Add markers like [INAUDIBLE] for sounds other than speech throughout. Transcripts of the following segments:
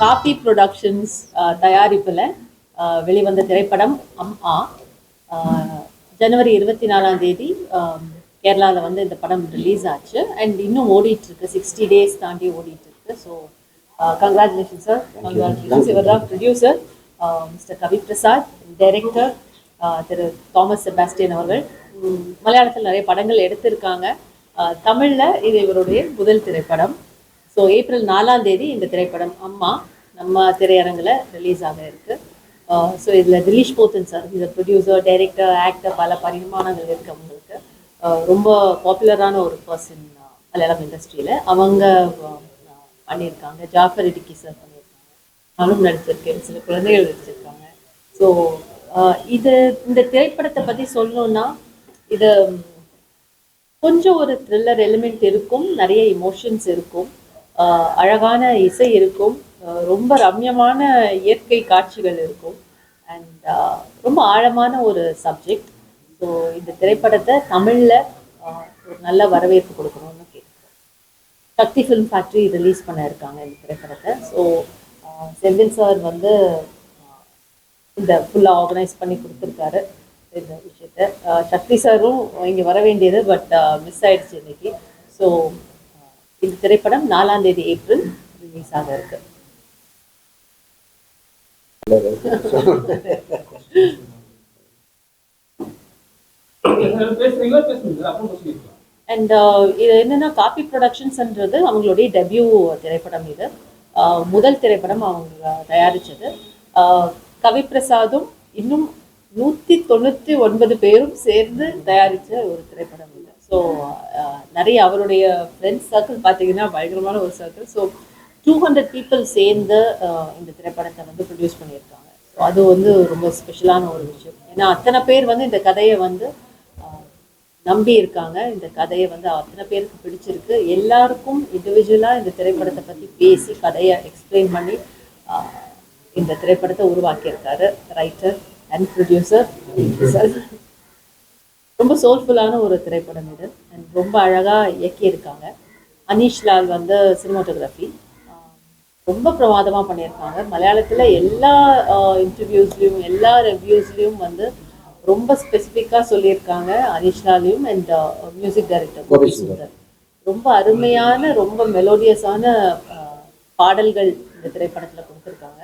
Copy productions தயாரிப்பில் வெளிவந்த திரைப்படம் அம்மா ஆஹ், ஜனவரி இருபத்தி நாலாம் தேதி கேரளாவில் வந்து இந்த படம் ரிலீஸ் ஆச்சு. அண்ட் இன்னும் ஓடிட்டு இருக்கு சிக்ஸ்டி டேஸ் தாண்டி ஓடிட்டு இருக்கு ஸோ கங்க்ராச்சுலேஷன் சார் கங்க்ராச்சுலேஷன்ஸ் இவர் தான் producer Mister Kavi Prasad director Thiru Thomas Sebastian அவர்கள். மலையாளத்தில் நிறைய படங்கள் எடுத்திருக்காங்க. தமிழ்ல இது இவருடைய முதல் திரைப்படம். ஸோ ஏப்ரல் நாலாம் தேதி இந்த திரைப்படம் அம்மா. நம்ம திரையரங்கில் ரிலீஸ் ஆக இருக்கு. ஸோ இதில் திலீஷ் போத்தன் சார் இந்த ப்ரொடியூசர் டைரக்டர் ஆக்டர் பல பரிமாணங்கள் இருக்கவங்களுக்கு ரொம்ப பாப்புலரான ஒரு பர்சன் மலையாளம் இண்டஸ்ட்ரியில் அவங்க பண்ணியிருக்காங்க. ஜாஃபர் இடுக்கி சார் பண்ணியிருக்காங்க. நானும் நடிச்சிருக்கேன். சில குழந்தைகள் நடிச்சிருக்காங்க. ஸோ இது இந்த திரைப்படத்தை பற்றி சொல்லணும்னா இது கொஞ்சம் ஒரு த்ரில்லர் எலிமெண்ட் இருக்கும். நிறைய இமோஷன்ஸ் இருக்கும். அழகான இசை இருக்கும். ரொம்ப ரம்யமான இயற்கை காட்சிகள் இருக்கும். அண்ட் ரொம்ப ஆழமான ஒரு சப்ஜெக்ட் ஸோ இந்த திரைப்படத்தை தமிழில் ஒரு நல்ல வரவேற்பு கொடுக்கணும்னு கேட்குறேன் சக்தி ஃபிலிம் ஃபேக்ட்ரி ரிலீஸ் பண்ண இருக்காங்க இந்த திரைப்படத்தை. ஸோ செந்தில் சார் வந்து இந்த ஃபுல்லாக ஆர்கனைஸ் பண்ணி கொடுத்துருக்காரு இந்த விஷயத்த. சக்தி சாரும் இங்கே வர வேண்டியது பட் மிஸ் ஆயிடுச்சு இன்னைக்கு. ஸோ இந்த திரைப்படம் நாலாம் தேதி ஏப்ரல் ரிலீஸ் ஆக இருக்குது அண்ட் uh, இது என்னன்னா காப்பி ப்ரொடக்ஷன்ஸ்ன்றது அவங்களுடைய டெபியூ திரைப்படம் இது. ஆஹ் முதல் திரைப்படம் அவங்க தயாரிச்சது. ஆஹ் கவிப்பிரசாதும் இன்னும் நூற்றி தொண்ணூற்றி ஒன்பது பேரும் சேர்ந்து தயாரித்த ஒரு திரைப்படம் இது. ஸோ நிறைய அவருடைய ஃப்ரெண்ட்ஸ் சர்க்கிள் பார்த்தீங்கன்னா பயங்கரமான ஒரு circle so two hundred people சேர்ந்து இந்த திரைப்படத்தை வந்து ப்ரொடியூஸ் பண்ணியிருக்காங்க. ஸோ அது வந்து ரொம்ப ஸ்பெஷலான ஒரு விஷயம். ஏன்னா அத்தனை பேர் வந்து இந்த கதையை வந்து நம்பி இருக்காங்க. இந்த கதையை வந்து அத்தனை பேருக்கு பிடிச்சிருக்கு. எல்லாருக்கும் இண்டிவிஜுவலாக இந்த திரைப்படத்தை பற்றி பேசி கதையை எக்ஸ்பிளைன் பண்ணி இந்த திரைப்படத்தை உருவாக்கியிருக்காரு ரைட்டர் அண்ட் ப்ரொடியூசர் ரொம்ப சோல்ஃபுல்லான ஒரு திரைப்படம் இது. அண்ட் ரொம்ப அழகாக இயக்கியிருக்காங்க. அனீஷ் லால் வந்து சினிமாட்டோகிராஃபி ரொம்ப பிரமாதமாக பண்ணியிருக்காங்க. மலையாளத்தில் எல்லா இன்டர்வியூஸ்லேயும் எல்லா ரிவ்யூஸ்லேயும் வந்து ரொம்ப ஸ்பெசிஃபிக்காக சொல்லியிருக்காங்க Aneesh லாலையும் and music director Gopi Sundar. ரொம்ப அருமையான ரொம்ப மெலோடியஸான பாடல்கள் இந்த திரைப்படத்தில் கொடுத்துருக்காங்க.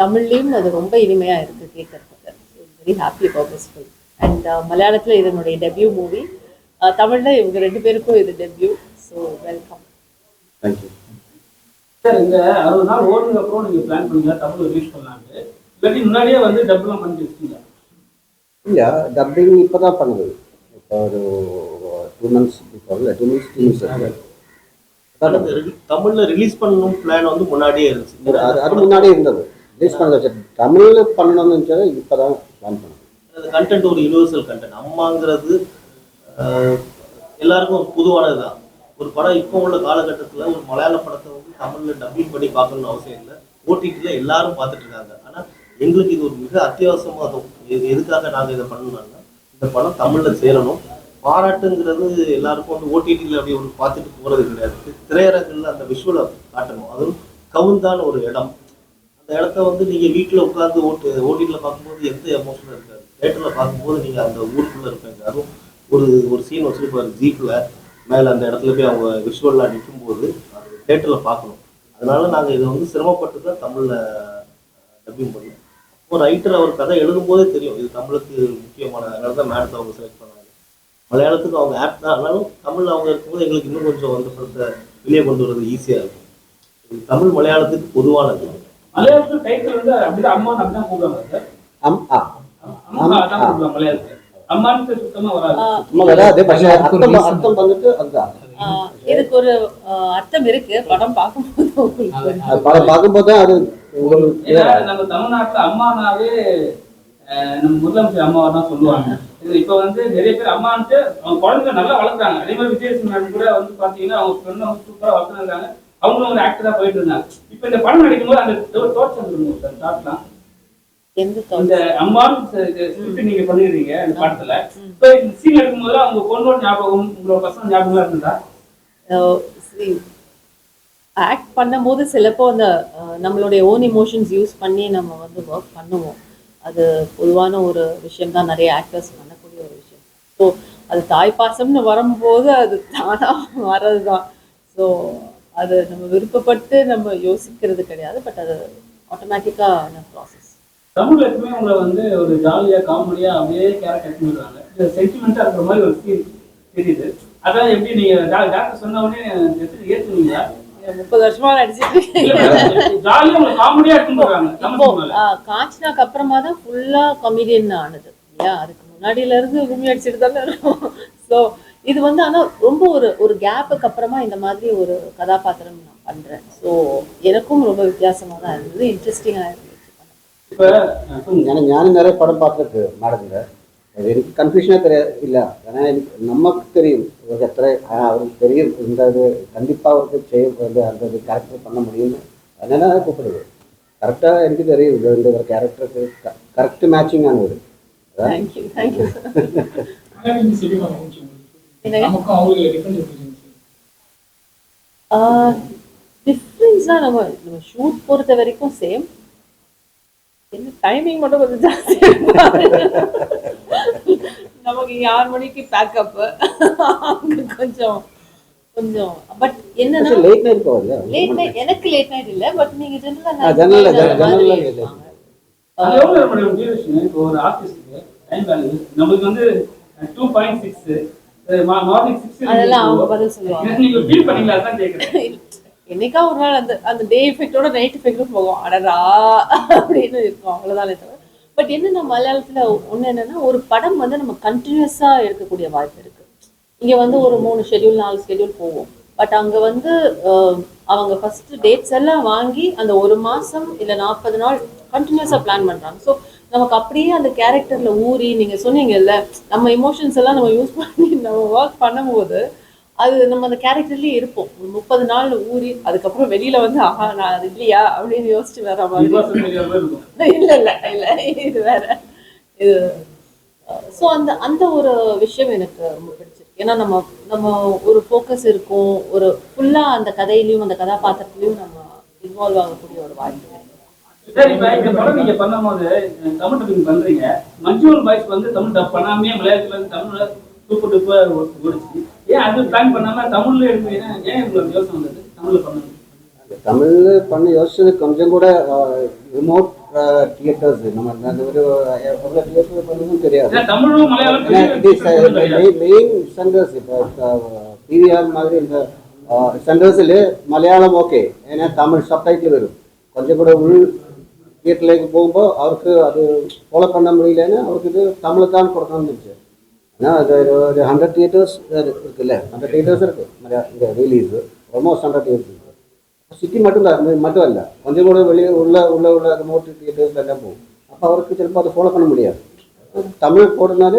தமிழ்லையும் அது ரொம்ப இனிமையாக இருக்குது கேட்கறதுக்கு வெரி ஹாப்பி ஃபில்ம் அண்ட் மலையாளத்தில் இதனுடைய டெபியூ மூவி தமிழில் இவங்க ரெண்டு பேருக்கும் இது debut so welcome thank you sir இந்த அறுபது நாள் ஓடுனதுக்கு அப்புறம் நீங்க பிளான் பண்ணீங்க. தமிழ் ரிலீஸ் பண்ணலான்னு இல்லாட்டி முன்னாடியே வந்து டப்லாம் பண்ணி வச்சிட்டீங்க இல்ல டப்பிங் இப்போ தான் பண்ணுது. இப்போ ஒரு two months before two months two months தமிழ்ல ரிலீஸ் பண்ணணும் பிளான் வந்து முன்னாடியே இருந்துச்சு. அது முன்னாடியே இருந்தது. ரிலீஸ் பண்ண வச்சு தமிழ்ல பண்ணணும்னு நினச்சது இப்போ தான் பிளான் பண்ணோம் அந்த கண்டென்ட் ஒரு யூனிவர்சல் கண்டென்ட் அம்மாங்கிறது ஆஹ், எல்லாருக்கும் ஒரு பொதுவானது தான் ஒரு படம் இப்போ உள்ள காலகட்டத்தில் ஒரு மலையாள படத்தை வந்து தமிழில் டப்பிங் பண்ணி பார்க்கணும்னு அவசியம் இல்லை. ஓடிடியில் எல்லாரும் பார்த்துட்டு இருக்காங்க. ஆனால் எங்களுக்கு இது ஒரு மிக அத்தியாவசியமாக எது எதுக்காக நாங்கள் இதை பண்ணணும்னா இந்த படம் தமிழில் சேரணும். பாராட்டுங்கிறது எல்லாருக்கும் வந்து ஓடிடியில் அப்படி ஒரு பார்த்துட்டு போகிறது கிடையாது. திரையரங்கில் அந்த விஷுவலை காட்டணும். அதுவும் கவுந்தான ஒரு இடம். அந்த இடத்த வந்து நீங்கள் வீட்டில் உட்காந்து ஓட்டு ஓடிடியில் பார்க்கும்போது எந்த எமோஷனும் இருக்காது. தேட்டரில் பார்க்கும்போது நீங்கள் அந்த ஊருக்குள்ளே இருப்பீங்க. அதுவும் ஒரு ஒரு சீன் வச்சுருப்பாரு ஜீப்பில். மேல அந்த இடத்துல போய் அவங்க விஷுவல்லாம் நிற்கும்போது அது தேட்டர்ல பார்க்கணும். அதனால நாங்க இதை வந்து சிரமப்பட்டு தான் தமிழ்ல டப்பிங் பண்ணோம். ஒரு ரைட்டர் அவர் கதை எழுதும்போதே தெரியும். இது தமிழுக்கு முக்கியமான அதனால தான் மேடத்தை அவங்க செலக்ட் பண்ணாங்க. மலையாளத்துக்கு அவங்க ஆப் தான் ஆனாலும் தமிழ்ல அவங்க இருக்கும்போது எங்களுக்கு இன்னும் கொஞ்சம் அந்த படத்தை வெளியே கொண்டு வரது ஈஸியா இருக்கும். இது தமிழ் மலையாளத்துக்கு பொதுவானது. மலையாளத்துல டைட்டில் வந்து அப்படிதான் அம்மா அப்படிதான் கூப்பிடுவாங்க சார். அம் ஆ. அம்மா அதான் இதுக்கு ஒரு அர்த்தம் இருக்கு. படம் பார்க்கும்போது படம் பார்க்கும்போது அது. நம்ம தமிழ்நாட்டுல அம்மானாவே நம்ம முதலமைச்சர் அம்மாவை தான் சொல்லுவாங்க. இது இப்ப வந்து நிறைய பேர் அம்மான்ட்டு அவங்க குழந்தைங்க நல்லா வளர்க்குறாங்க. அதே மாதிரி மேடம் கூட வந்து பாத்தீங்கன்னா அவங்க பெண்ணை வந்து சூப்பரா வளர்த்துருக்காங்க அவங்களும் ஒரு ஆக்டரா போயிட்டு இருந்தாங்க. இப்ப இந்த படம் நடிக்கும்போது அந்த தோற்றம் சார் thought? இந்த ஸ்கிரிப்ட் நீங்க பண்ணிடுறீங்க அந்த படத்துல இப்ப இந்த சீன் எடுக்கும்போது அவங்க பொண்ணோட ஞாபகம் உங்களோட பசங்க ஞாபகம் இருந்தா ஆக்ட் பண்ணும்போது சிலப்போ அந்த நம்மளுடைய ஓன் இமோஷன்ஸ் யூஸ் பண்ணி நம்ம வந்து ஒர்க் பண்ணுவோம். அது பொதுவான ஒரு விஷயம் தான். நிறைய ஆக்டர்ஸ் பண்ணக்கூடிய ஒரு விஷயம். ஸோ அது தாய்ப்பாசம்னு வரும்போது அது தானாக வர்றது தான் ஸோ அது நம்ம விருப்பப்பட்டு நம்ம யோசிக்கிறது கிடையாது. பட் அது ஆட்டோமேட்டிக்கான ப்ராசஸ் தமிழ்ல எப்பவுமே உங்களை வந்து ஒரு ஜாலியா காமெடியா அப்படியே கேரக்டர் பண்ணிடுறாங்க இது சென்டிமெண்டா இருக்கிற மாதிரி ஒரு ஃபீல் தெரியுது. அதான் எப்படி நீங்க டாக்டர் சொன்ன உடனே ஏத்துனீங்களா? முப்பது வருஷமா நடிச்சிட்டு காஞ்சனாக்கு அப்புறமா தான் ஃபுல்லா கமெடியன் ஆனது. இல்லையா? அதுக்கு முன்னாடியில இருந்து கும்மி அடிச்சுட்டு தானே இருக்கும். ஸோ இது வந்து ஆனா ரொம்ப ஒரு ஒரு கேப்புக்கு அப்புறமா இந்த மாதிரி ஒரு கதாபாத்திரம் நான் பண்றேன். ஸோ எனக்கும் ரொம்ப வித்தியாசமா தான் இருந்தது. இன்ட்ரெஸ்டிங்கா இருந்துச்சு இப்போ எனக்கு ஞானம் நிறைய படம் பார்த்துருக்கு மேடத்துல. எனக்கு கன்ஃபியூஷனாக தெரிய இல்லை. ஏன்னா எனக்கு நமக்கு தெரியும். எத்தனை அவருக்கு தெரியும். இந்த இது கண்டிப்பாக அவருக்கு செய்ய வந்து அந்த இது கேரக்டர் பண்ண முடியும்னு. அதனால கூப்பிடுது. கரெக்டாக எனக்கு தெரியும். இது இந்த ஒரு கேரக்டருக்கு கரெக்ட் மேட்சிங் ஆனது டிஃப்ரென்ஸ்னால் நம்ம நம்ம ஷூட் பொறுத்த வரைக்கும் சேம் என்ன டைமிங் மட்டும் கொஞ்சம் ஜாஸ்தியா [LAUGHS] நமக்கு இங்க ஆறு மணிக்கு பேக்கப் அங்க கொஞ்சம் கொஞ்சம். பட் என்னன்னா லேட் நைட் போகல லேட் நைட் எனக்கு லேட் நைட் இல்ல பட் நீங்க ஜெனரலா ஆ late night. அது எவ்வளவு மேடம் டியூரேஷன் இப்போ ஒரு ஆர்டிஸ்ட்க்கு டைம் வேல்யூ நம்மளுக்கு வந்து two point six morning six அதெல்லாம் அவங்க பதில் சொல்லுவாங்க. நீங்க ஃபீல் பண்ணீங்களா தான் கேட்குறேன் [LAUGHS] என்னைக்கா ஒரு நாள் அந்த அந்த டே எஃபெக்டோட நைட் எஃபெக்டும் போகும் அடரா அப்படின்னு இருக்கும். அவ்வளவுதானே தவிர. பட் என்னென்ன மலையாளத்துல ஒண்ணு என்னன்னா ஒரு படம் வந்து நம்ம கண்டினியூஸா எடுக்கக்கூடிய வாய்ப்பு இருக்குது இங்க வந்து ஒரு மூணு ஷெட்யூல் நாலு ஷெட்யூல் போகும் பட் அங்க வந்து அவங்க ஃபர்ஸ்ட் டேட்ஸ் எல்லாம் வாங்கி அந்த ஒரு மாசம் இல்ல நாற்பது நாள் கண்டினியூஸா பிளான் பண்றாங்க. ஸோ நமக்கு அப்படியே அந்த கேரக்டர்ல ஊறி நீங்க சொன்னீங்கல்ல நம்ம இமோஷன்ஸ் எல்லாம் நம்ம யூஸ் பண்ணி நம்ம ஒர்க் பண்ணும்போது அது நம்ம அந்த கேரக்டர்லயே இருப்போம். ஒரு முப்பது நாள் ஊறி அதுக்கப்புறம் வெளியில வந்து ஆஹா நான் அது இல்லையா? அப்படின்னு யோசிச்சு வர மாதிரி இல்ல இல்ல இல்ல இது வேற. இது ஸோ அந்த அந்த ஒரு விஷயம் எனக்கு ரொம்ப பிடிச்சிருக்கு. ஏன்னா நம்ம நம்ம ஒரு ஃபோக்கஸ் இருக்கும். ஒரு ஃபுல்லா அந்த கதையிலயும் அந்த கதாபாத்திரத்திலயும் நம்ம இன்வால்வ் ஆகக்கூடிய ஒரு வாய்ப்பு. சரி இப்ப இந்த படம் நீங்க பண்ணும்போது தமிழ் டப்பிங் பண்றீங்க. மஞ்சுவல் பாய்ஸ் வந்து தமிழ் டப் பண்ணாமே மலையாளத்துல இருந்து தமிழ்ல சூப்பர் டூப்பர் ஓடிச்சு. ஏன் அது பிளான் பண்ணாம தமிழ்ல எடுக்கிறீங்க ஏன் உங்களுக்கு யோசனை வந்தது? தமிழ்ல பண்ணணும் தமிழ் பண்ணி யோசிச்சது கொஞ்சம் கூட ரிமோட் தியேட்டர்ஸ் நம்ம அந்த ஒரு எவ்வளோ தியேட்டர் பண்ணணும் தெரியாது. மலையாளம் மெயின் சென்டர்ஸ் இப்போ பிவிஆர் மாதிரி இந்த சென்டர்ஸில் மலையாളം ஓகே ஏன்னா தமிழ் சப்டைட்டில் வரும். கொஞ்சம் கூட உள் தியேட்டர்லேக்கு போகும்போது அவருக்கு அது ஃபாலோ பண்ண முடியலன்னு அவருக்கு இது தமிழ் தான் கொடுக்கணும்னு இருந்துச்சு. அது ஒரு- ஹண்ட்ரட் தியேட்டர்ஸ் இருக்குல்ல ஹண்ட்ரட் தியேட்டர்ஸ் இருக்கு இந்த ரிலீஸ் ஆல்மோஸ்ட் ஹண்ட்ரட் தியேட்டர்ஸ் இருக்கு சிட்டி மட்டும் தான் இது மட்டும் இல்லை கொஞ்சம் கூட வெளியே உள்ள உள்ள உள்ள ரிமோட் தியேட்டர்ஸ் எல்லாம் போகும் அப்போ அவருக்கு சிலப்போ அதை ஃபாலோ பண்ண முடியாது தமிழ் போடுறதுனால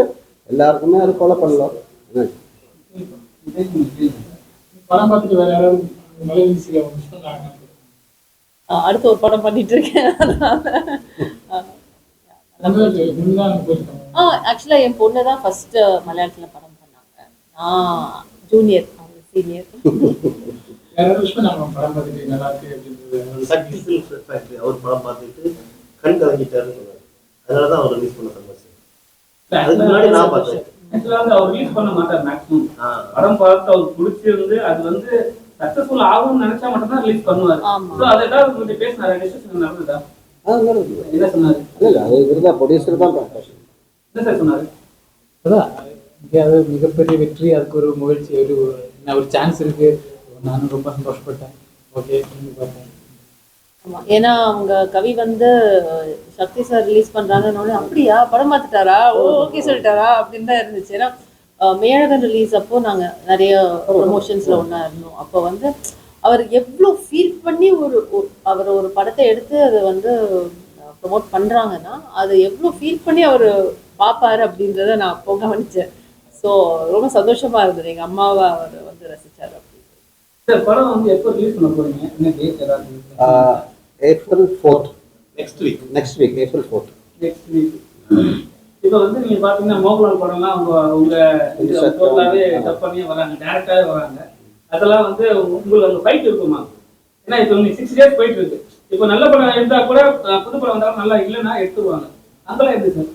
எல்லாருக்குமே அது ஃபாலோ பண்ணலாம் என்ன? படம் பார்த்துட்டு வேற யாராவது மலையாளி சீரியல் மிஸ் பண்ணாங்க அஹ் அடுத்து ஒரு படம் பண்ணிட்டு இருக்கேன் தான் ஆ ஆக்சுவலாக என் பொண்ணு தான் ஃபர்ஸ்ட் மலையாளத்துல படம் பண்ணாங்க. நான் ஜூனியர் அவங்க சீனியர் சக்தி சில்க் ஃபேக்டரி அவர் படம் பார்த்துட்டு கண் கலங்கிட்டாருன்னு சொன்னாரு அதனால தான் அவர் ரிலீஸ் பண்ண சந்தோஷம். அதுக்கு முன்னாடி நான் பார்த்தேன். ஆக்சுவலா வந்து அவர் ரிலீஸ் பண்ண மாட்டார் மேக்ஸிமம். படம் பார்த்து அவருக்கு பிடிச்சிருந்து அது வந்து சக்சஸ்ஃபுல் ஆகும்னு நினைச்சா மட்டும்தான் ரிலீஸ் பண்ணுவாரு. அது ஏதாவது உங்கள்கிட்ட பேசினாரு? டிஸ்கஷன் நடந்ததா. என்ன சொன்னாரு? இல்லை இல்லை அது தான் ப்ரொடியூசர் தான் அதான் இங்கே அது மிகப்பெரிய வெற்றி அதுக்கு ஒரு முயற்சி ஒரு என்ன ஒரு சான்ஸ் இருக்கு. நானும் ரொம்ப சந்தோஷப்பட்டேன். ஓகே ஆமா ஏன்னா அவங்க கவி வந்து சக்தி சார் ரிலீஸ் பண்றாங்கன்னு அப்படியா? படம் பார்த்துட்டாரா? ஓ ஓகே சொல்லிட்டாரா? அப்படின்னு தான் இருந்துச்சு. ஏன்னா மேழகன் ரிலீஸ் அப்போ நாங்க நிறைய ப்ரொமோஷன்ஸ்ல ஒண்ணா இருந்தோம். அப்போ வந்து அவர் எவ்வளோ ஃபீல் பண்ணி ஒரு ஒரு- அவர் ஒரு படத்தை எடுத்து அதை வந்து ப்ரொமோட் பண்றாங்கன்னா அது எவ்வளோ ஃபீல் பண்ணி அவர் பார்ப்பாரு அப்படின்றத நான் அப்போ கவனிச்சேன். ஸோ ரொம்ப சந்தோஷமா இருந்தது. எங்க அம்மாவை அவர் வந்து ரசிச்சாரு அப்படி சார் படம் வந்து எப்போ ரிலீஸ் பண்ண போறீங்க? என்ன டேட் ஏதாவது April fourth next week next week April fourth next week இப்போ வந்து நீங்க பாத்தீங்கன்னா மோகன்லால் படம்லாம் உங்க உங்க Sir. டோட்டலாவே டப் பண்ணி வராங்க. டேரக்டாவே வராங்க. அதெல்லாம் வந்து உங்களுக்கு அந்த ஃபைட் இருக்குமா? ஏன்னா இப்போ உங்களுக்கு சிக்ஸ் டேஸ் போயிட்டு இருக்கு. இப்போ நல்ல படம் இருந்தா கூட புது படம் வந்தாலும் நல்லா இல்லைன்னா எடுத்துருவாங்க. அங்கெல்லாம் எப்படி சார்.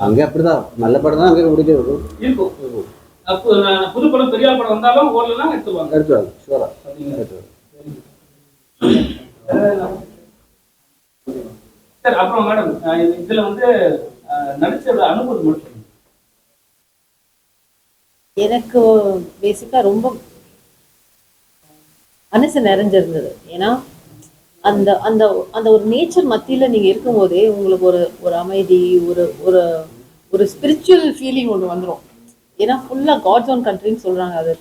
அங்கே அப்படிதான். நல்ல படம் தான் அங்கே முடிக்கிறது இருக்கும். அப்போ புது படம் பெரிய படம் வந்தாலும் ஓடலன்னா எடுத்துருவாங்க. எடுத்துருவாங்க. ஷூரா சார் அப்புறம் மேடம் இதுல வந்து அஹ், நடிச்ச அனுபவம் மட்டும். எனக்கு பேசிக்காக ரொம்ப மனசு நிறைஞ்சிருந்தது. ஏன்னா அந்த அந்த அந்த ஒரு நேச்சர் மத்தியில் நீங்கள் இருக்கும்போதே உங்களுக்கு ஒரு ஒரு அமைதி ஒரு ஒரு ஒரு ஸ்பிரிச்சுவல் ஃபீலிங் ஒன்று வந்துடும் ஏன்னா ஃபுல்லாக காட்ஸ் ஓன் கண்ட்ரின்னு சொல்கிறாங்க அது.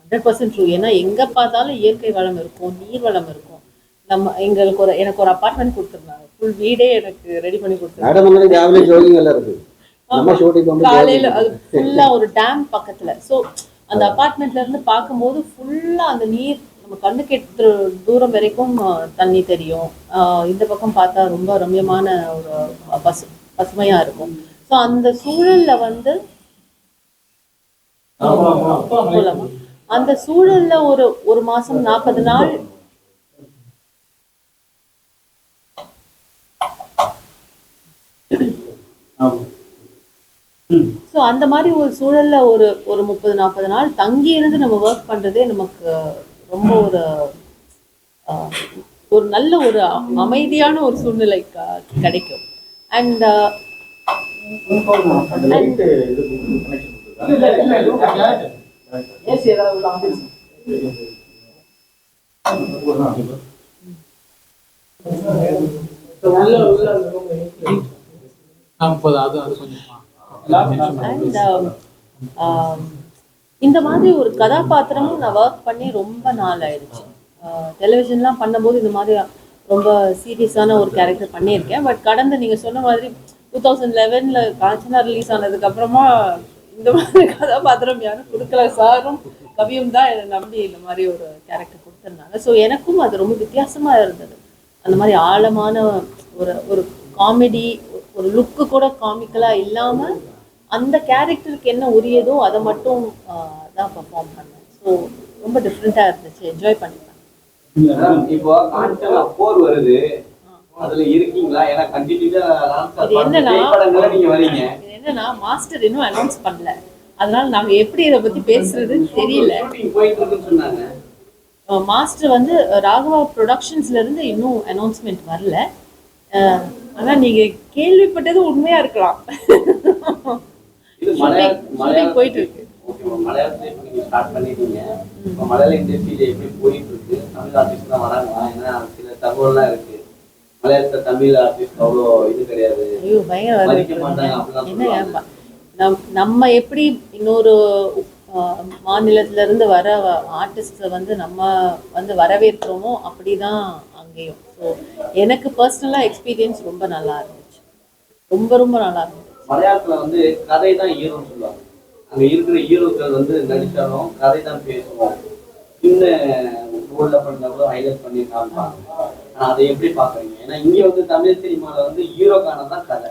ஹண்ட்ரட் பர்சன்ட் ட்ரூ ஏன்னா எங்கே பார்த்தாலும் இயற்கை வளம் இருக்கும் நீர் வளம் இருக்கும். நம்ம எங்களுக்கு ஒரு எனக்கு ஒரு அப்பார்ட்மெண்ட் கொடுத்துருந்தாங்க. ஃபுல் வீடே எனக்கு ரெடி பண்ணி கொடுத்துருந்தாங்க. காலையில அது ஃபுல்லா ஒரு டேம் பக்கத்துல. சோ அந்த அபார்ட்மெண்ட்ல இருந்து பார்க்கும்போது ஃபுல்லா அந்த நீர் நம்ம கண்ணுக்கு எட்டு தூரம் வரைக்கும் தண்ணி தெரியும். இந்த பக்கம் பார்த்தா ரொம்ப ரம்யமான ஒரு பசு பசுமையா இருக்கும். ஸோ அந்த சூழல்ல வந்து அந்த சூழல்ல ஒரு ஒரு மாசம் நாற்பது நாள் ஸோ அந்த மாதிரி ஒரு சூழல்ல ஒரு ஒரு முப்பது நாற்பது நாள் தங்கி இருந்து நம்ம ஒர்க் பண்றதே நமக்கு ரொம்ப ஒரு ஒரு நல்ல ஒரு அமைதியான ஒரு சூழ்நிலை கிடைக்கும். அண்ட் போதும். அது அது கொஞ்சம் அண்ட் இந்த மாதிரி ஒரு கதாபாத்திரமும் நான் ஒர்க் பண்ணி ரொம்ப நாள் ஆயிடுச்சு. டெலிவிஷன்லாம் பண்ணும்போது இந்த மாதிரி ரொம்ப சீரியஸான ஒரு கேரக்டர் பண்ணியிருக்கேன். பட் கடந்த நீங்கள் சொன்ன மாதிரி டூ தௌசண்ட் லெவனில் காஞ்சனா ரிலீஸ் ஆனதுக்கப்புறமா இந்த மாதிரி [LAUGHS] கதாபாத்திரம் யாரும் கொடுக்கல. சாரும் கவியும் தான் என்னை நம்பி இந்த மாதிரி ஒரு கேரக்டர் கொடுத்துருந்தாங்க ஸோ எனக்கும் அது ரொம்ப வித்தியாசமாக இருந்தது. அந்த மாதிரி ஆழமான ஒரு ஒரு காமெடி ஒரு லுக்கு கூட காமிக்கலாக இல்லாமல் அந்த கேரக்டருக்கு என்ன உரியதோ அதை மட்டும் தான் பர்ஃபார்ம் பண்ணேன். ஸோ ரொம்ப டிஃப்ரெண்ட்டாக இருந்துச்சு. என்ஜாய் பண்ணிப்பேன் இப்போ போர் வருது. அதுல இருக்கீங்களா? ஏன்னா திரைப்படங்கள நீங்க வரீங்க. என்னன்னா மாஸ்டர் இன்னும் அனௌன்ஸ் பண்ணல. அதனால நாங்க எப்படி இதை பத்தி பேசுறதுன்னு தெரியல. மாஸ்டர் வந்து ராகவா ப்ரொடக்ஷன்ஸ்ல இருந்து இன்னும் அனௌன்ஸ்மெண்ட் வரல. ஆனா நீங்க கேள்விப்பட்டது உண்மையா இருக்கலாம் இது Shooting- மலையாள shooting போயிட்டு இருக்கு. ஓகே மலையாளத்துல இப்ப நீங்க ஸ்டார்ட் பண்ணிட்டீங்க. இப்ப மலையாள இண்டஸ்ட்ரியில எப்படி போயிட்டு இருக்கு? தமிழ் ஆர்டிஸ்ட் தான் வராங்களா ஏன்னா சில தகவல்லாம் இருக்கு. மலையாளத்துல தமிழ் ஆர்டிஸ்ட் அவ்வளோ இது கிடையாது. ஐயோ பயங்கர மதிக்க மாட்டாங்க அப்படிலாம் என்ன சொல்லுவாங்க. நம் நம்ம எப்படி இன்னொரு மாநிலத்துல இருந்து வர ஆர்டிஸ்ட வந்து நம்ம வந்து வரவேற்கிறோமோ அப்படிதான் அங்கேயும். ஸோ எனக்கு பர்சனலாக எக்ஸ்பீரியன்ஸ் ரொம்ப நல்லா இருந்துச்சு. ரொம்ப ரொம்ப நல்லா இருந்துச்சு. மலையாளத்துல வந்து கதை தான் ஹீரோன்னு சொல்லுவாங்க. அங்க இருக்கிற ஹீரோக்கள் வந்து நடிச்சாலும் கதை தான் பேசுவோம் சின்ன ஊர்ல பண்ண கூட ஹைலைட் பண்ணி காமிப்பாங்க. ஆனா அதை எப்படி பாக்குறீங்க? ஏன்னா இங்க வந்து தமிழ் சினிமால வந்து ஹீரோக்கான தான் கதை.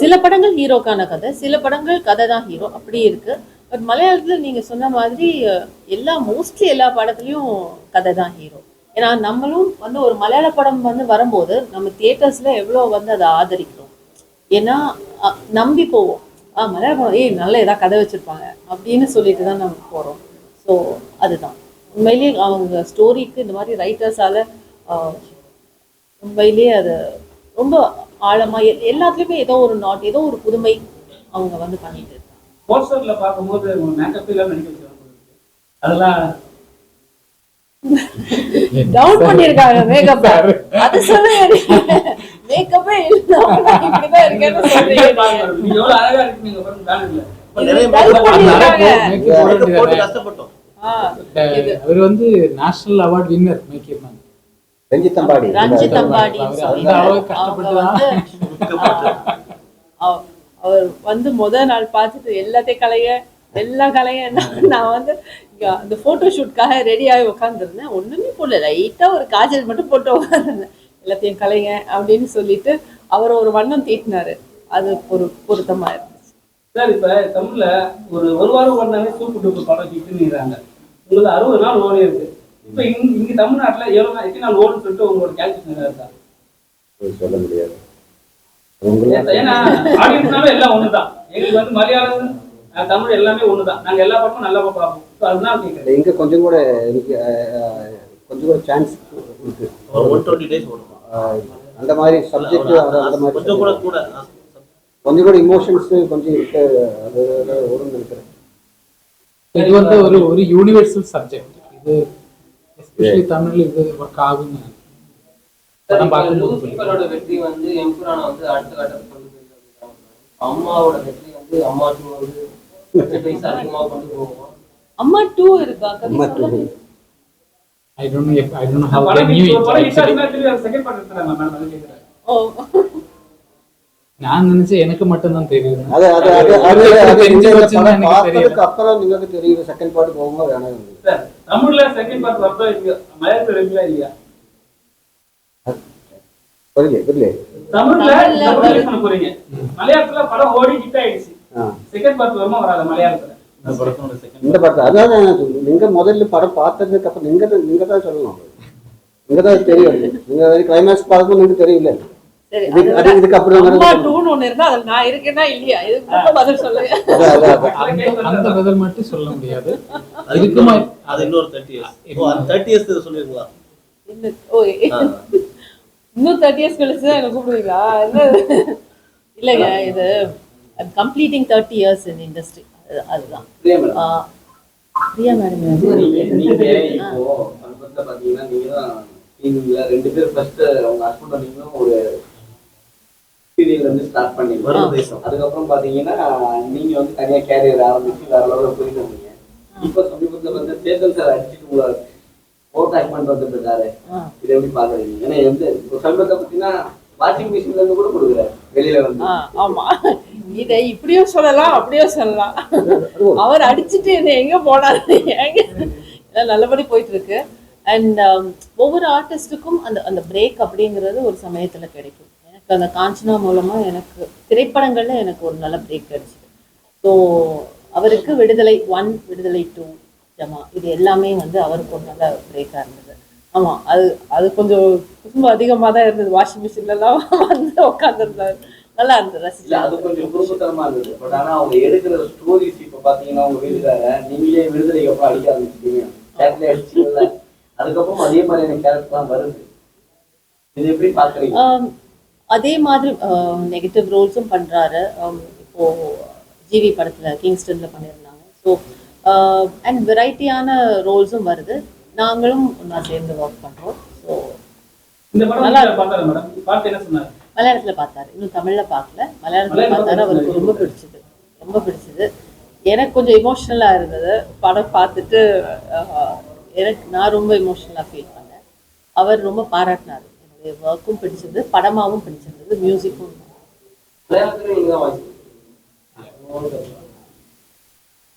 சில படங்கள் ஹீரோக்கான கதை சில படங்கள் கதை தான் ஹீரோ. அப்படி இருக்கு. பட் மலையாளத்துல நீங்க சொன்ன மாதிரி எல்லா மோஸ்ட்லி எல்லா படத்துலயும் கதை தான் ஹீரோ. ஏன்னா நம்மளும் வந்து ஒரு மலையாள படம் வந்து வரும்போது நம்ம தியேட்டர்ஸ்ல எவ்வளோ வந்து அதை ஆதரிக்கிறோம். ஏன்னா நம்பி போவோம். ஆ மலையாள படம் ஏய் நல்ல ஏதாவது கதை வச்சிருப்பாங்க. அப்படின்னு சொல்லிட்டு தான் நம்ம போறோம். ஸோ அதுதான். உண்மையிலேயே அவங்க ஸ்டோரிக்கு இந்த மாதிரி ரைட்டர்ஸால உண்மையிலேயே அது ரொம்ப ஆழமா எ- எல்லாத்துலயுமே ஏதோ ஒரு நாட் ஏதோ ஒரு புதுமை அவங்க வந்து பண்ணிட்டு இருக்காங்க. போஸ்டர்ல பார்க்கும்போது மேக்கப் எல்லாம் நடிக்க அதெல்லாம் டவுன் பண்ணிருக்காங்க மேக்கப் அது சொல்லுங்க. மேக்கப்பே இப்படிதான் இருக்கேன்னு சொல்றீங்க. அவர் வந்து national award winner makeup man. Ranjith Ambadi. Ranjith Ambadi. அவர் சொல்லிட்டு அந்த அளவுக்கு அவங்க கஷ்டப்பட்டு வந்து ஆ, அவ- அவர் வந்து முத நாள் பார்த்துட்டு எல்லாத்தையும் கலைய எல்லா கலைய நான் நான் வந்து அந்த போட்டோ ஷூட்காக ரெடி ஆகி உட்காந்துருந்தேன் ஒண்ணுமே போடல. லைட்டா ஒரு காஜல் மட்டும் போட்டு உட்காந்துருந்தேன் எல்லாத்தையும் கலைங்க அப்படின்னு சொல்லிட்டு அவர் ஒரு வண்ணம் தீட்டினாரு. அது ஒரு பொருத்தமா இருந்துச்சு. சார் இப்ப தமிழ்ல ஒரு ஒரு வாரம் சூப்பர் டூப்பர் படம் ஹிட்னுங்கிறாங்க உங்களுக்கு அறுபது நாள் ஓடி இருக்கு. இப்போ இங்க இங்க தமிழ்நாட்டுல எவ்வளவு நாள் எத்தனை நாள் ஓடுன்னு சொல்லிட்டு உங்களோட கேல்குலேஷன் இருக்கா சொல்ல முடியாது. ஏன்னா ஆடியன்ஸ்னாவே எல்லாம் ஒண்ணுதான். எங்களுக்கு வந்து மலையாளம் தமிழ் எல்லாமே ஒண்ணுதான். நாங்க எல்லா படமும் நல்லா பார்ப்போம். அதுதான் கேட்குறேன் கொஞ்சம் கூட கொஞ்சம் கூட சான்ஸ் இருக்கு ஒரு ஒன் டுவெண்ட்டி டேஸ் ஓடும். அஹ், அந்த மாதிரி சப்ஜெக்ட் அந்த மாதிரி கொஞ்சம் கூட கூட கொஞ்சம் கூட இமோஷன்ஸ் கொஞ்சம் இருக்கு அது வரும்னு நினைக்கிறேன். இது வந்து ஒரு ஒரு யூனிவர்சல் சப்ஜெக்ட் இது எஸ்பெஷலி தமிழ்ல இது ஒர்க் ஆகும் படம் பார்க்கும்போது புரியும். லூசிஃபரோட வெற்றி வந்து எம்புரானை வந்து அடுத்த கட்டத்துக்கு கொண்டு போயிருக்காங்க அம்மாவோட வெற்றி வந்து அம்மா டூ வந்து பைசா அதிகமாக கொண்டு போவோம் அம்மா டூ இருக்கா? அம்மா சொல்லுங்க. I don't know I don't know how they knew it ஓ. நான் நினைச்சேன் எனக்கு மட்டும் தான் தெரியும் அது அது அது அது பார்த்ததுக்கு அப்புறம் உங்களுக்கு தெரியும் செகண்ட் பார்ட் போகும்போது வேணாம் தமிழ்ல செகண்ட் பார்ட் வரதா இல்லையா மலையாளத்துல இல்லையா இல்லையா? புரியல புரியல. தமிழ்ல தமிழ்ல போறீங்க. மலையாளத்துல படம் ஓடி ஹிட் ஆயிடுச்சு. செகண்ட் பார்ட் வருமா வராத மலையாளத்துல? இந்த படத்தை அதான். நீங்க முதல்ல படம் பார்த்ததுக்கு அப்புறம் நீங்க நீங்க தான் சொல்லணும். நீங்க தான் தெரியும். நீங்க கிளைமேக்ஸ் பார்க்கும்போது உங்களுக்கு தெரியல. மட்டும் சொல்ல முடியாது. அது இன்னொரு தேர்ட்டி இயர்ஸ் தேர்ட்டி இயர்ஸ் சொல்லிருக்கலாம். இன்னும் தேர்ட்டி இயர்ஸ் கழிச்சு தான் எனக்கு கூப்பிடுவீங்களா? என்ன இல்லைங்க இது completing thirty years in industry அதுதான். பிரியா மேடம். நீங்க ரெண்டு பேர் ஃபர்ஸ்ட் உங்க ஹஸ்பண்ட் நீங்களும் ஒரு சீரியல் வந்து ஸ்டார்ட் தேசம் அதுக்கப்புறம் பாத்தீங்கன்னா நீங்க வந்து தனியா கேரியர் ஆரம்பிச்சு வேற லெவலில் போயிட்டு இருந்தீங்க இப்ப சமீபத்துல வந்து சேத்தன் சார் அடிச்சுட்டு உங்களை ஓவர்டேக் பண்ணிட்டு வந்துட்டு இருக்காரு. இதை எப்படி பாக்குறீங்க? ஏன்னா எந்த சமீபத்தை பாத்தீங்கன்னா வாஷிங் மிஷின்ல இருந்து கூட கொடுக்குறாரு. வெளியில வந்து. ஆமா. இதை இப்படியும் சொல்லலாம் அப்படியும் சொல்லலாம். அவர் அடிச்சுட்டு என்ன எங்க போனாரு? எங்க? நல்லபடி போயிட்டு இருக்கு அண்ட் um, ஒவ்வொரு ஆர்டிஸ்டுக்கும் அந்த அந்த பிரேக் அப்படிங்கிறது ஒரு சமயத்துல கிடைக்கும். எனக்கு அந்த காஞ்சனா மூலமா எனக்கு திரைப்படங்கள்ல எனக்கு ஒரு நல்ல பிரேக் கிடைச்சிது. ஸோ அவருக்கு விடுதலை ஒன் விடுதலை டூ ஜமா. இது எல்லாமே வந்து அவருக்கு ஒரு நல்ல பிரேக்காக இருந்தது. ஆமா அது அது கொஞ்சம் ரொம்ப அதிகமாக தான் இருந்தது. வாஷிங் மிஷின்லலாம் வந்து உட்காந்துருந்தாரு நல்லா இருந்தது ரசிச்சு. அது கொஞ்சம் குறும்புத்தனமா இருந்தது. பட் ஆனா அவங்க எடுக்கிற ஸ்டோரிஸ் இப்ப பாத்தீங்கன்னா உங்க வீட்டுக்கார நீங்களே விடுதலைக்கு அப்புறம் அடிக்க ஆரம்பிச்சிட்டீங்க. கேரக்டர் அடிச்சீங்கல்ல அதுக்கப்புறம் அதே மாதிரியான கேரக்டர்லாம் வருது. இது எப்படி பாக்குறீங்க? ஆம், அதே மாதிரி நெகட்டிவ் ரோல்ஸும் பண்றாரு. ஆம், இப்போ ஜிவி படத்துல கிங்ஸ்டன்ல பண்ணியிருந்தாங்க. ஸோ அண்ட் வெரைட்டியான ரோல்ஸும் வருது. நாங்களும் ஒன்றா சேர்ந்து ஒர்க் பண்றோம். ஸோ இந்த படம் நல்லா நல்லா பார்த்தாரு மேடம்? பார்த்து என்ன சொன்னாரு? மலையாளத்துல பார்த்தாரு. இன்னும் தமிழ்ல பார்க்கல. மலையாளத்துல பார்த்தாரு. அவருக்கு ரொம்ப பிடிச்சது. ரொம்ப பிடிச்சது. எனக்கு கொஞ்சம் இமோஷ்னலா இருந்தது. படம் பார்த்துட்டு எனக்கு நான் ரொம்ப இமோஷ்னலா ஃபீல் பண்ணேன். அவர் ரொம்ப பாராட்டினாரு. என்னுடைய ஒர்க்கும் பிடிச்சது. படமாவும் பிடிச்சிருந்தது. மியூசிக்கும் மலையாளத்துல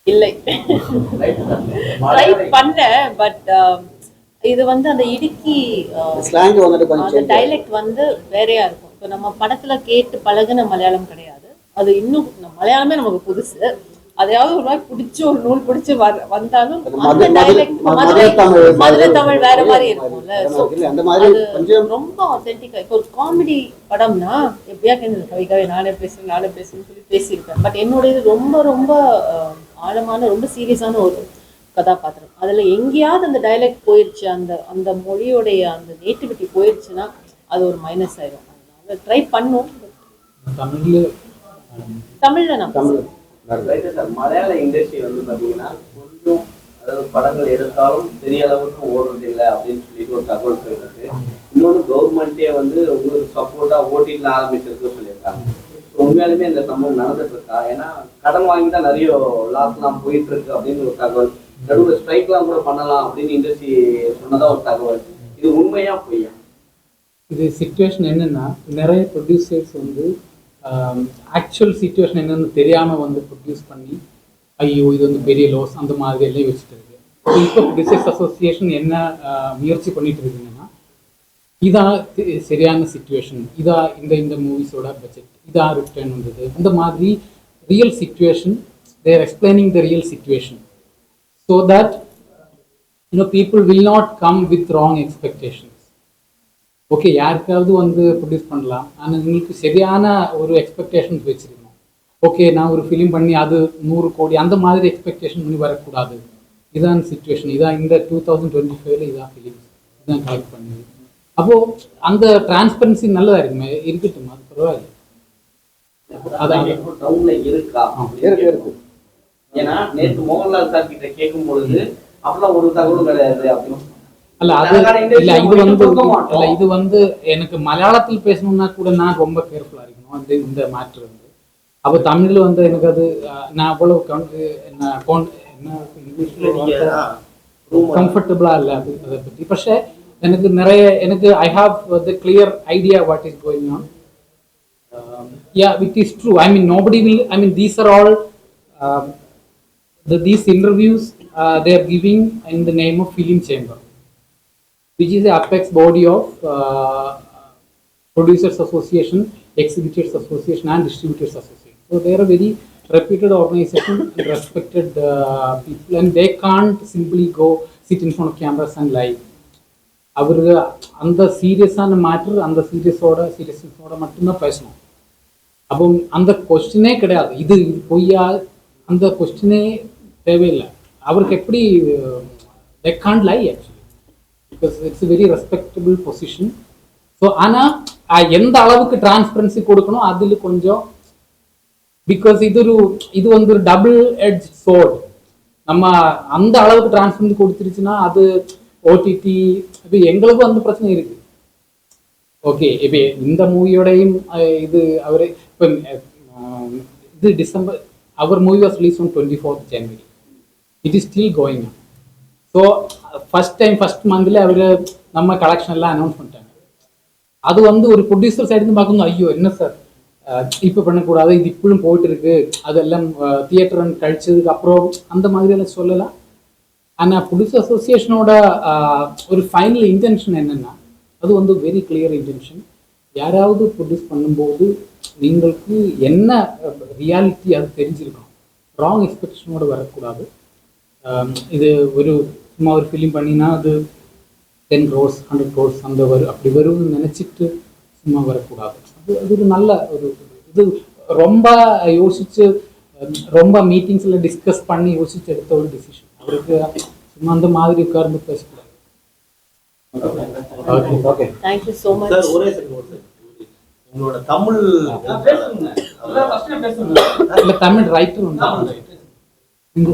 இல்லை? ட்ரை பண்ணேன் பட் இது வந்து அந்த இடுக்கி ஸ்லாங் வந்துட்டு change ஆகும். டைலக்ட் வந்து வேறையா இருக்கும் இப்போ நம்ம படத்துல கேட்டு பழகுன மலையாளம் கிடையாது அது இன்னும் மலையாளமே நமக்கு புதுசு அதையாவது ஒரு மாதிரி பிடிச்சி ஒரு நூல் பிடிச்சி வந்தாலும் அந்த டைலக்ட் மதுரை- தமிழ் வேற மாதிரி இருக்கும். இருக்கும்ல ரொம்ப ஆத்தென்டிக்கா இப்போ ஒரு காமெடி படம்னா எப்படியா கவி கவி நானே பேசுறேன் நானே பேசுறேன்னு சொல்லி பேசியிருப்பேன் பட் என்னுடையது ரொம்ப ரொம்ப அஹ், ஆழமான ரொம்ப சீரியஸான ஒரு கதாபாத்திரம். அதுல எங்கேயாவது அந்த டைலக்ட் போயிடுச்சு அந்த அந்த மொழியோடைய அந்த நேட்டிவிட்டி போயிடுச்சுன்னா அது ஒரு மைனஸ் ஆயிடும் அதனால ட்ரை பண்ணும். தமிழ்ல நான். மலையாள இண்டஸ்ட்ரி வந்து பாத்தீங்கன்னா கொஞ்சம் அதாவது படங்கள் எடுத்தாலும் பெரிய அளவுக்கு ஓடுறது இல்லை அப்படின்னு சொல்லிட்டு ஒரு தகவல் போயிருக்கு இன்னொன்று கவர்மெண்ட்டே வந்து உங்களுக்கு சப்போர்ட்டா ஓட்டில ஆரம்பிச்சிருக்கு சொல்லியிருக்காங்க. உண்மையாலுமே இந்த சம்பவம் நடந்துட்டு இருக்கா ஏன்னா கடன் வாங்கி தான் நிறைய லாஸ்லாம் போயிட்டு இருக்கு அப்படின்னு ஒரு தகவல். நடுவில் ஸ்ட்ரைக்லாம் கூட பண்ணலாம் அப்படின்னு இண்டஸ்ட்ரி சொன்னதா ஒரு தகவல். இது உண்மையா பொய்யா? இது சுச்சுவேஷன் என்னன்னா நிறைய ப்ரொடியூசர்ஸ் வந்து ஆக்சுவல் சுச்சுவேஷன் என்னன்னு தெரியாம வந்து ப்ரொடியூஸ் பண்ணி ஐயோ இது வந்து பெரிய லோஸ் அந்த மாதிரி எல்லாம் யோசிச்சுட்டு இருக்கு. இப்போ ப்ரொடியூசர்ஸ் அசோசியேஷன் என்ன ஆஹ், முயற்சி பண்ணிட்டு இருக்குங்க? இதா சரியான சுச்சுவேஷன் இதா இந்த இந்த மூவிஸோட பட்ஜெட் இதா ரிட்டர்ன் வந்தது. அந்த மாதிரி real situation there explaining the real situation so that you know people will not come with wrong expectations okay யாருக்காவது வந்து ப்ரொடியூஸ் பண்ணலாம். ஆனால் உங்களுக்கு சரியான ஒரு எக்ஸ்பெக்டேஷன்ஸ் வச்சுருக்கணும் ஓகே நான் ஒரு ஃபிலிம் பண்ணி அது நூறு கோடி அந்த மாதிரி எக்ஸ்பெக்டேஷன் பண்ணி வரக்கூடாது. இதான் சுச்சுவேஷன் இதான் இந்த டூ தௌசண்ட் டுவெண்ட்டி ஃபைவ்ல இதான் ஃபிலிம்ஸ் இதான் கலெக்ட் பண்ணுது. அப்போ அந்த டிரான்ஸ்பரன்சி நல்லதா இருக்குமே? இருக்கட்டும்? அது பரவாயில்ல. டவுன்ல இருக்கா? ஏன்னா நேற்று மோகன்லால் சார் கிட்ட கேட்கும் ஒரு தகவலும் கிடையாது இது வந்து எனக்கு மலையாளத்தில் பேசணும்னா கூட நான் ரொம்ப கேர்ஃபுல்லா இருக்கணும். அந்த இந்த மேட்ரு வந்து. அப்ப தமிழ்ல வந்து எனக்கு அது நான் அவ்வளவு என்ன இங்கிலீஷ்ல கம்ஃபர்டபுளா இல்லை அதை பத்தி. பட்சே எனக்கு நிறைய எனக்கு I have the clear idea what is going on yeah it is true I mean nobody will I mean these are all the, these interviews uh, they are giving in the name of film chamber which is the apex body of uh, producers association exhibitors association and distributors association so they are a very reputed organization and respected uh, people and they can't simply go sit in front of cameras and lie அவர் அந்த சீரியஸான matter அந்த சீரியஸோட சீரியஸ்னஸோட மட்டும்தான் பேசணும். அப்போ அந்த கொஸ்டினே கிடையாது. இது இது பொய்யா? அந்த கொஸ்டினே தேவையில்லை. அவருக்கு எப்படி they can't lie actually because it's very respectable position so ஆனால் எந்த அளவுக்கு டிரான்ஸ்பரன்சி கொடுக்கணும் அதில் கொஞ்சம் பிகாஸ் இது ஒரு இது வந்து ஒரு டபுள் எட்ஜ் சோர்ட் நம்ம அந்த அளவுக்கு டிரான்ஸ்பரன்சி கொடுத்துருச்சுன்னா அது ஓடிடி இப்போ எங்களுக்கும் அந்த பிரச்சனை இருக்கு. ஓகே இப்போ இந்த மூவியோடையும் இது அவர் இப்போ இது December our movie was release on twenty fourth January it is still going so first time first மந்த்ல அவர் நம்ம கலெக்ஷன் எல்லாம் அனௌன்ஸ் பண்ணிட்டாங்க. அது வந்து ஒரு ப்ரொடியூசர் சைடு பார்க்கணும் ஐயோ என்ன சார் இப்போ பண்ணக்கூடாது இது இப்பவும் போயிட்டு இருக்கு. அதெல்லாம் தியேட்டர் கழிச்சதுக்கு அப்புறம் அந்த மாதிரி எல்லாம் சொல்லலாம் ஆனால் புடிஸ் அசோசியேஷனோட ஒரு ஃபைனல் இன்டென்ஷன் என்னன்னா அது வந்து வெரி கிளியர் இன்டென்ஷன் யாராவது ப்ரொடியூஸ் பண்ணும்போது நீங்களுக்கு என்ன ரியாலிட்டி அது தெரிஞ்சிருக்கணும். ராங் எக்ஸ்பெக்டேஷனோடு வரக்கூடாது. இது ஒரு சும்மா ஒரு ஃபிலிம் பண்ணினா அது டென் க்ரோர்ஸ் ஹண்ட்ரட் க்ரோர்ஸ் அந்த வரும் அப்படி வரும்னு நினச்சிட்டு சும்மா வரக்கூடாது. அது அது ஒரு நல்ல ஒரு இது ரொம்ப யோசிச்சு ரொம்ப மீட்டிங்ஸில் டிஸ்கஸ் பண்ணி யோசிச்சு எடுத்த ஒரு டிசிஷன் அவருக்கு சும்மா அந்த மாதிரி உட்கார்ந்து பேசக்கூடாது okay okay thank you so much sir ஒரே. உங்களோட தமிழ் இல்லை தமிழ் ரைட்டர் இந்த